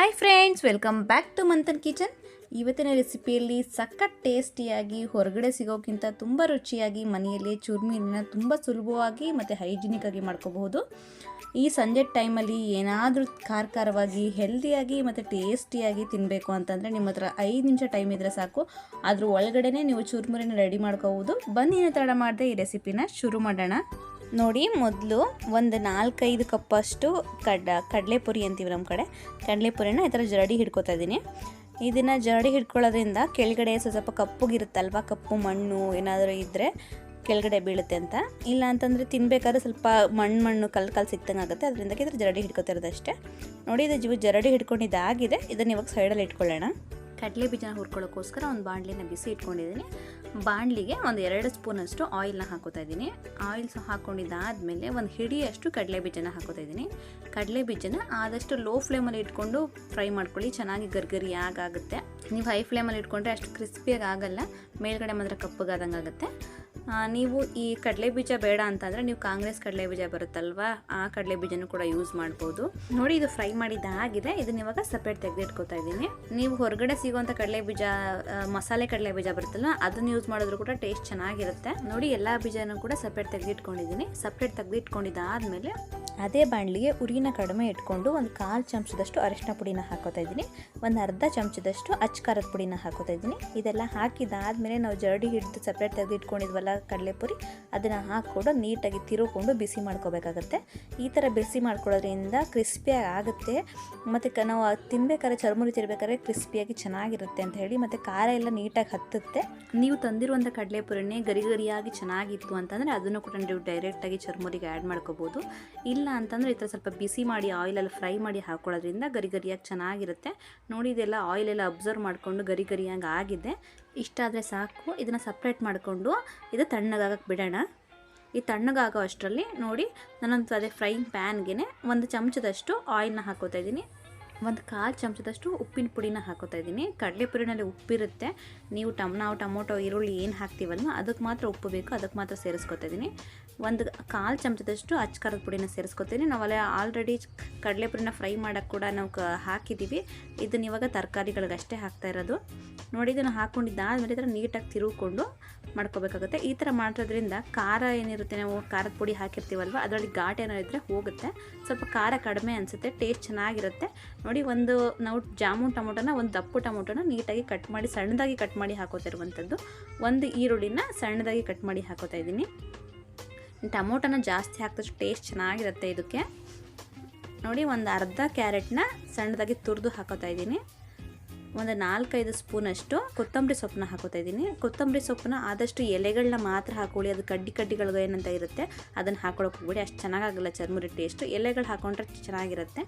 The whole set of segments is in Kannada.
Hi friends welcome back to Manthan kitchen ಇವತ್ತಿನ ರೆಸಿಪಿಯಲ್ಲಿ ಸಖತ್ ಟೇಸ್ಟಿಯಾಗಿ ಹೊರಗಡೆ ಸಿಗೋಕ್ಕಿಂತ ತುಂಬ ರುಚಿಯಾಗಿ, ಮನೆಯಲ್ಲಿ ಚುರ್ಮುರಿನ ತುಂಬ ಸುಲಭವಾಗಿ ಮತ್ತು ಹೈಜಿನಿಕ್ ಆಗಿ ಮಾಡ್ಕೋಬಹುದು. ಈ ಸಂಜೆ ಟೈಮಲ್ಲಿ ಏನಾದರೂ ಖಾರ ಖಾರವಾಗಿ ಹೆಲ್ದಿಯಾಗಿ ಮತ್ತು ಟೇಸ್ಟಿಯಾಗಿ ತಿನ್ನಬೇಕು ಅಂತಂದರೆ ನಿಮ್ಮ ಹತ್ರ ಐದು ನಿಮಿಷ ಟೈಮ್ ಇದ್ದರೆ ಸಾಕು. ಅದ್ರ ಒಳಗಡೆ ನೀವು ಚುರ್ಮುರಿನ ರೆಡಿ ಮಾಡ್ಕೋಬೋದು ಬನ್ನಿ ತಡ ಮಾಡದೆ ಈ ರೆಸಿಪಿನ ಶುರು ಮಾಡೋಣ. ನೋಡಿ, ಮೊದಲು ಒಂದು ನಾಲ್ಕೈದು ಕಪ್ಪಷ್ಟು ಕಡ್ಡ ಕಡಲೆಪುರಿ ಅಂತೀವಿ ನಮ್ಮ ಕಡೆ. ಕಡಲೆಪುರಿನ ಈ ಥರ ಜರಡಿ ಹಿಡ್ಕೊತಾ ಇದ್ದೀನಿ. ಇದನ್ನು ಜರಡಿ ಹಿಡ್ಕೊಳ್ಳೋದ್ರಿಂದ ಕೆಳಗಡೆ ಸ್ವಲ್ಪ ಕಪ್ಪುಗಿರುತ್ತಲ್ವ? ಕಪ್ಪು ಮಣ್ಣು ಏನಾದರೂ ಇದ್ದರೆ ಕೆಳಗಡೆ ಬೀಳುತ್ತೆ ಅಂತ. ಇಲ್ಲ ಅಂತಂದರೆ ತಿನ್ನಬೇಕಾದ್ರೆ ಸ್ವಲ್ಪ ಮಣ್ಣು ಮಣ್ಣು ಕಲ್ಲು ಕಲ್ಲು ಸಿಕ್ತಂಗೆ ಆಗುತ್ತೆ. ಅದರಿಂದ ಇದ್ರ ಜರಡಿ ಹಿಡ್ಕೊತಿರೋದಷ್ಟೇ ನೋಡಿ, ಇದು ಜರಡಿ ಹಿಡ್ಕೊಂಡಿದ್ದಾಗಿದೆ. ಇದನ್ನು ಇವಾಗ ಸೈಡಲ್ಲಿ ಇಟ್ಕೊಳ್ಳೋಣ. ಕಡಲೆ ಬೀಜನ ಹುರ್ಕೊಳ್ಳೋಕ್ಕೋಸ್ಕರ ಒಂದು ಬಾಣಲಿನ ಬಿಸಿ ಇಟ್ಕೊಂಡಿದ್ದೀನಿ. ಬಾಣಲಿಗೆ ಒಂದು ಎರಡು ಸ್ಪೂನಷ್ಟು ಆಯಿಲ್ನ ಹಾಕೋತಾ ಇದ್ದೀನಿ. ಆಯಿಲ್ ಸಹ ಹಾಕ್ಕೊಂಡಿದ್ದಾದಮೇಲೆ ಒಂದು ಹಿಡಿಯಷ್ಟು ಕಡಲೆ ಬೀಜನ ಹಾಕೋತಾ ಇದ್ದೀನಿ. ಕಡಲೆ ಬೀಜನ ಆದಷ್ಟು ಲೋ ಫ್ಲೇಮಲ್ಲಿ ಇಟ್ಕೊಂಡು ಫ್ರೈ ಮಾಡ್ಕೊಳ್ಳಿ, ಚೆನ್ನಾಗಿ ಗರ್ಗರಿ ಆಗುತ್ತೆ ನೀವು ಹೈ ಫ್ಲೇಮಲ್ಲಿ ಇಟ್ಕೊಂಡ್ರೆ ಅಷ್ಟು ಕ್ರಿಸ್ಪಿಯಾಗಿ ಆಗಲ್ಲ, ಮೇಲ್ಗಡೆ ಮಾತ್ರ ಕಪ್ಪಗಾದಂಗೆ ಆಗುತ್ತೆ ನೀವು ಈ ಕಡಲೆ ಬೀಜ ಬೇಡ ಅಂತಂದರೆ ನೀವು ಕಾಂಗ್ರೆಸ್ ಕಡಲೆ ಬೀಜ ಬರುತ್ತಲ್ವಾ? ಆ ಕಡಲೆ ಬೀಜನೂ ಕೂಡ ಯೂಸ್ ಮಾಡ್ಬೋದು. ನೋಡಿ, ಇದು ಫ್ರೈ ಮಾಡಿದ್ದಾಗಿದೆ ಇದನ್ನ ಇವಾಗ ಸಪ್ರೇಟ್ ತೆಗೆದಿಟ್ಕೋತಾ ಇದ್ದೀನಿ. ನೀವು ಹೊರಗಡೆ ಸಿಗುವಂಥ ಕಡಲೆ ಬೀಜ ಮಸಾಲೆ ಕಡಲೆ ಬೀಜ ಬರುತ್ತಲ್ಲ ಅದನ್ನ ಯೂಸ್ ಮಾಡಿದ್ರು ಕೂಡ ಟೇಸ್ಟ್ ಚೆನ್ನಾಗಿರುತ್ತೆ. ನೋಡಿ, ಎಲ್ಲ ಬೀಜನೂ ಕೂಡ ಸಪ್ರೇಟ್ ತೆಗೆದಿಟ್ಕೊಂಡಿದ್ದೀನಿ. ಸಪ್ರೇಟ್ ತೆಗೆದಿಟ್ಕೊಂಡಿದ್ದಾದ್ಮೇಲೆ ಅದೇ ಬಾಣಲಿಗೆ ಉರಿನ ಕಡಿಮೆ ಇಟ್ಕೊಂಡು ಒಂದು ಕಾಲು ಚಮಚದಷ್ಟು ಅರಿಶಿನ ಪುಡಿನ ಹಾಕೋತಾ ಇದ್ದೀನಿ. ಒಂದು ಅರ್ಧ ಚಮಚದಷ್ಟು ಅಚ್ಕಾರದ ಪುಡಿನ ಹಾಕೋತಾ ಇದ್ದೀನಿ. ಇದೆಲ್ಲ ಹಾಕಿದಾದ್ಮೇಲೆ ನಾವು ಜರಡಿ ಹಿಡಿದು ಸಪ್ರೇಟ್ ತೆಗೆದಿಟ್ಕೊಂಡಿದ್ವಲ್ಲ ಕಡಲೆಪುರಿ, ಅದನ್ನು ಹಾಕ್ಕೊಂಡು ನೀಟಾಗಿ ತಿರುಕೊಂಡು ಬಿಸಿ ಮಾಡ್ಕೋಬೇಕಾಗತ್ತೆ. ಈ ಥರ ಬಿಸಿ ಮಾಡ್ಕೊಳ್ಳೋದ್ರಿಂದ ಕ್ರಿಸ್ಪಿಯಾಗಿ ಆಗುತ್ತೆ. ಮತ್ತು ಕ, ನಾವು ತಿನ್ಬೇಕಾದ್ರೆ ಚರ್ಮುರಿ ತಿರ್ಬೇಕಾದ್ರೆ ಕ್ರಿಸ್ಪಿಯಾಗಿ ಚೆನ್ನಾಗಿರುತ್ತೆ ಅಂತ ಹೇಳಿ ಮತ್ತು ಖಾರ ಎಲ್ಲ ನೀಟಾಗಿ ಹತ್ತುತ್ತೆ. ನೀವು ತಂದಿರುವಂಥ ಕಡಲೆಪುರಿನೇ ಗರಿ ಗರಿಯಾಗಿ ಚೆನ್ನಾಗಿತ್ತು ಅಂತಂದರೆ ಅದನ್ನು ಕೂಡ ನೀವು ಡೈರೆಕ್ಟಾಗಿ ಚರ್ಮುರಿಗೆ ಆ್ಯಡ್ ಮಾಡ್ಕೋಬೋದು. ಇಲ್ಲ ಅಂತಂದರೆ ಈ ಥರ ಸ್ವಲ್ಪ ಬಿಸಿ ಮಾಡಿ ಆಯಿಲಲ್ಲಿ ಫ್ರೈ ಮಾಡಿ ಹಾಕ್ಕೊಳ್ಳೋದ್ರಿಂದ ಗರಿ ಗರಿಯಾಗಿ ಚೆನ್ನಾಗಿರುತ್ತೆ. ನೋಡಿ, ಇದೆಲ್ಲ ಆಯಿಲೆಲ್ಲ ಅಬ್ಸರ್ವ್ ಮಾಡಿಕೊಂಡು ಗರಿ ಗರಿಯಾಗಿ ಆಗಿದೆ. ಇಷ್ಟ ಆದರೆ ಸಾಕು. ಇದನ್ನು ಸಪ್ರೇಟ್ ಮಾಡಿಕೊಂಡು ಇದು ತಣ್ಣಗಾಗಕ್ಕೆ ಬಿಡೋಣ. ಈ ತಣ್ಣಗಾಗೋ ಅಷ್ಟರಲ್ಲಿ ನೋಡಿ ನಾನೊಂದು ಅದೇ ಫ್ರೈಯಿಂಗ್ ಪ್ಯಾನ್ಗೆ ಒಂದು ಚಮಚದಷ್ಟು ಆಯಿಲ್ನ ಹಾಕೋತಾ ಇದ್ದೀನಿ. ಒಂದು ಕಾಲು ಚಮಚದಷ್ಟು ಉಪ್ಪಿನ ಪುಡಿನ ಹಾಕೋತಾ ಇದ್ದೀನಿ. ಕಡಲೆಪುರಿನಲ್ಲಿ ಉಪ್ಪಿರುತ್ತೆ. ನೀವು ಟಮ್, ನಾವು ಟೊಮೊಟೊ, ಈರುಳ್ಳಿ ಏನು ಹಾಕ್ತೀವಲ್ಲ ಅದಕ್ಕೆ ಮಾತ್ರ ಉಪ್ಪು ಬೇಕು, ಅದಕ್ಕೆ ಮಾತ್ರ ಸೇರಿಸ್ಕೊತಾ ಇದ್ದೀನಿ. ಒಂದು ಕಾಲು ಚಮಚದಷ್ಟು ಅಚ್ಚ ಖಾರದ ಪುಡಿನ ಸೇರಿಸ್ಕೊತೀನಿ. ನಾವಲ್ಲ ಆಲ್ರೆಡಿ ಕಡಲೆಪುರಿನ ಫ್ರೈ ಮಾಡೋಕ್ಕೆ ಕೂಡ ನಾವು ಕ ಹಾಕಿದ್ದೀವಿ ಇದನ್ನ ಇವಾಗ ತರಕಾರಿಗಳಿಗಷ್ಟೇ ಹಾಕ್ತಾ ಇರೋದು. ನೋಡಿ ಇದನ್ನು ಹಾಕ್ಕೊಂಡಿದ್ದಾದ್ಮೇಲೆ ಈ ನೀಟಾಗಿ ತಿರುಗಿಕೊಂಡು ಮಾಡ್ಕೋಬೇಕಾಗುತ್ತೆ. ಈ ಥರ ಮಾಡೋದ್ರಿಂದ ಖಾರ ಏನಿರುತ್ತೆ, ನಾವು ಖಾರದ ಪುಡಿ ಹಾಕಿರ್ತೀವಲ್ವ, ಅದರಲ್ಲಿ ಘಾಟ್ ಏನೋ ಇದ್ದರೆ ಹೋಗುತ್ತೆ. ಸ್ವಲ್ಪ ಖಾರ ಕಡಿಮೆ ಅನಿಸುತ್ತೆ ಟೇಸ್ಟ್ ಚೆನ್ನಾಗಿರುತ್ತೆ. ನೋಡಿ ಒಂದು ನಾವು ಜಾಮೂನ್ ಟೊಮೊಟೊನ, ಒಂದು ದಪ್ಪು ಟೊಮೊಟೊನ ನೀಟಾಗಿ ಕಟ್ ಮಾಡಿ, ಸಣ್ಣದಾಗಿ ಕಟ್ ಮಾಡಿ ಹಾಕೋತಿರುವಂಥದ್ದು. ಒಂದು ಈರುಳ್ಳಿನ ಸಣ್ಣದಾಗಿ ಕಟ್ ಮಾಡಿ ಹಾಕೋತಾ ಇದ್ದೀನಿ. ಟೊಮೊಟೊನ ಜಾಸ್ತಿ ಹಾಕಿದಷ್ಟು ಟೇಸ್ಟ್ ಚೆನ್ನಾಗಿರುತ್ತೆ ಇದಕ್ಕೆ. ನೋಡಿ, ಒಂದು ಅರ್ಧ ಕ್ಯಾರೆಟ್ನ ಸಣ್ಣದಾಗಿ ತುರಿದು ಹಾಕೋತಾ ಇದ್ದೀನಿ. ಒಂದು ನಾಲ್ಕೈದು ಸ್ಪೂನಷ್ಟು ಕೊತ್ತಂಬರಿ ಸೊಪ್ಪನ್ನ ಹಾಕೋತಾ ಇದ್ದೀನಿ. ಕೊತ್ತಂಬರಿ ಸೊಪ್ಪನ್ನ ಆದಷ್ಟು ಎಲೆಗಳನ್ನ ಮಾತ್ರ ಹಾಕೊಳ್ಳಿ. ಅದು ಕಡ್ಡಿ ಕಡ್ಡಿಗಳು ಏನಂತ ಇರುತ್ತೆ, ಅದನ್ನು ಹಾಕೊಳಕ್ಕೆ ಹೋಗ್ಬಿಡಿ. ಅಷ್ಟು ಚೆನ್ನಾಗಾಗಲ್ಲ ಚರ್ಮುರಿ ಟೇಸ್ಟು ಎಲೆಗಳು ಹಾಕೊಂಡ್ರೆ ಚೆನ್ನಾಗಿರುತ್ತೆ.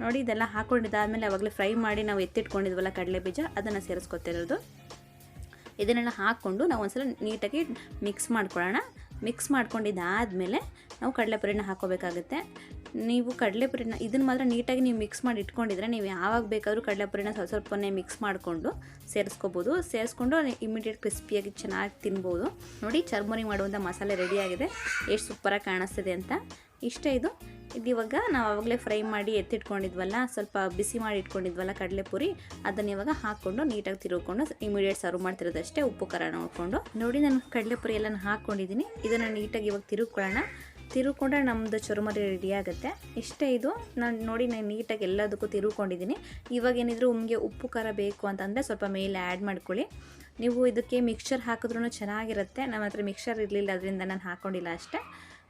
ನೋಡಿ, ಇದೆಲ್ಲ ಹಾಕೊಂಡಿದ್ದಾದಮೇಲೆ ಅವಾಗಲೇ ಫ್ರೈ ಮಾಡಿ ನಾವು ಎತ್ತಿಟ್ಕೊಂಡಿದ್ವಲ್ಲ ಕಡಲೆ ಬೀಜ, ಅದನ್ನು ಸೇರಿಸ್ಕೊತಿರೋದು. ಇದನ್ನೆಲ್ಲ ಹಾಕ್ಕೊಂಡು ನಾವು ಒಂದ್ಸಲ ನೀಟಾಗಿ ಮಿಕ್ಸ್ ಮಾಡ್ಕೊಳ್ಳೋಣ. ಮಿಕ್ಸ್ ಮಾಡ್ಕೊಂಡಿದ್ದಾದಮೇಲೆ ನಾವು ಕಡಲೆಪುರಿನ ಹಾಕೋಬೇಕಾಗುತ್ತೆ. ನೀವು ಕಡಲೆಪುರಿನ ಇದನ್ನು ಮಾತ್ರ ನೀಟಾಗಿ ನೀವು ಮಿಕ್ಸ್ ಮಾಡಿ ಇಟ್ಕೊಂಡಿದ್ರೆ ನೀವು ಯಾವಾಗ ಬೇಕಾದರೂ ಕಡಲೆಪುರಿನ ಸ್ವಲ್ಪ ಸ್ವಲ್ಪನೇ ಮಿಕ್ಸ್ ಮಾಡಿಕೊಂಡು ಸೇರಿಸ್ಕೋಬೋದು. ಸೇರಿಸ್ಕೊಂಡು ಇಮಿಡಿಯೇಟ್ ಕ್ರಿಸ್ಪಿಯಾಗಿ ಚೆನ್ನಾಗಿ ತಿನ್ಬೋದು. ನೋಡಿ ಚರ್ಮುರಿ ಮಾಡುವಂಥ ಮಸಾಲೆ ರೆಡಿಯಾಗಿದೆ ಎಷ್ಟು ಸೂಪರಾಗಿ ಕಾಣಿಸ್ತಿದೆ ಅಂತ. ಇಷ್ಟೇ ಇದು. ಇದು ಇವಾಗ ನಾವು ಆವಾಗಲೇ ಫ್ರೈ ಮಾಡಿ ಎತ್ತಿಟ್ಕೊಂಡಿದ್ವಲ್ಲ, ಸ್ವಲ್ಪ ಬಿಸಿ ಮಾಡಿ ಇಟ್ಕೊಂಡಿದ್ವಲ್ಲ ಕಡಲೆಪುರಿ, ಅದನ್ನು ಇವಾಗ ಹಾಕ್ಕೊಂಡು ನೀಟಾಗಿ ತಿರುಗಿಕೊಂಡು ಇಮಿಡಿಯೇಟ್ ಸರ್ವ್ ಮಾಡ್ತಿರೋದಷ್ಟೇ ಉಪ್ಪು, ಖಾರ ನೋಡಿಕೊಂಡು ನೋಡಿ ನಾನು ಕಡಲೆಪುರಿ ಎಲ್ಲ ಹಾಕ್ಕೊಂಡಿದ್ದೀನಿ ಇದನ್ನು ನೀಟಾಗಿ ಇವಾಗ ತಿರುಗ್ಕೊಳ್ಳೋಣ. ತಿರುಕೊಂಡ್ರೆ ನಮ್ಮದು ಚುರುಮರಿ ರೆಡಿ ಆಗುತ್ತೆ. ಇಷ್ಟೇ ಇದು. ನಾನು ನೋಡಿ ನಾನು ನೀಟಾಗಿ ಎಲ್ಲದಕ್ಕೂ ತಿರುಕೊಂಡಿದ್ದೀನಿ ಇವಾಗ ಏನಿದ್ರು ನಿಮಗೆ ಉಪ್ಪು, ಖಾರ ಬೇಕು ಅಂತಂದರೆ ಸ್ವಲ್ಪ ಮೇಲೆ ಆ್ಯಡ್ ಮಾಡ್ಕೊಳ್ಳಿ. ನೀವು ಇದಕ್ಕೆ ಮಿಕ್ಸರ್ ಹಾಕಿದ್ರೂ ಚೆನ್ನಾಗಿರುತ್ತೆ. ನಮ್ಮ ಹತ್ರ ಮಿಕ್ಸರ್ ಇರಲಿಲ್ಲ, ಅದರಿಂದ ನಾನು ಹಾಕ್ಕೊಂಡಿಲ್ಲ ಅಷ್ಟೇ.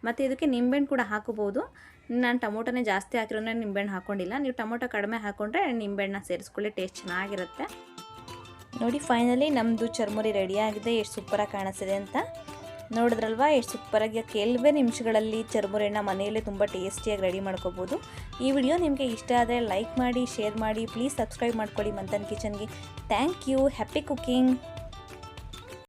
ಮತ್ತು ಇದಕ್ಕೆ ನಿಂಬೆಹಣ್ಣು ಕೂಡ ಹಾಕೋಬೋದು ನಾನು ಟೊಮೊಟೊನೇ ಜಾಸ್ತಿ ಹಾಕಿರೋದ್ರೆ ನಿಂಬೆಹಣ್ಣು ಹಾಕ್ಕೊಂಡಿಲ್ಲ ನೀವು ಟೊಮೊಟೊ ಕಡಿಮೆ ಹಾಕ್ಕೊಂಡ್ರೆ ನಿಂಬೆಹಣ್ಣನ್ನ ಸೇರಿಸ್ಕೊಳ್ಳಿ, ಟೇಸ್ಟ್ ಚೆನ್ನಾಗಿರುತ್ತೆ. ನೋಡಿ ಫೈನಲಿ ನಮ್ಮದು ಚರ್ಮುರಿ ರೆಡಿಯಾಗಿದೆ ಎಷ್ಟು ಸೂಪರಾಗಿ ಕಾಣಿಸ್ತಿದೆ ಅಂತ. ನೋಡಿದ್ರಲ್ವಾ, ಎಷ್ಟು ಸೂಪರಾಗಿ ಕೆಲವೇ ನಿಮಿಷಗಳಲ್ಲಿ ಚರ್ಮುರಿನ ಮನೆಯಲ್ಲೇ ತುಂಬ ಟೇಸ್ಟಿಯಾಗಿ ರೆಡಿ ಮಾಡ್ಕೋಬೋದು. ಈ ವಿಡಿಯೋ ನಿಮಗೆ ಇಷ್ಟ ಆದರೆ ಲೈಕ್ ಮಾಡಿ ಶೇರ್ ಮಾಡಿ ಪ್ಲೀಸ್ ಸಬ್ಸ್ಕ್ರೈಬ್ ಮಾಡ್ಕೊಳ್ಳಿ ಮಂಥನ್ ಕಿಚನ್ಗೆ ಥ್ಯಾಂಕ್ ಯು ಹ್ಯಾಪಿ ಕುಕ್ಕಿಂಗ್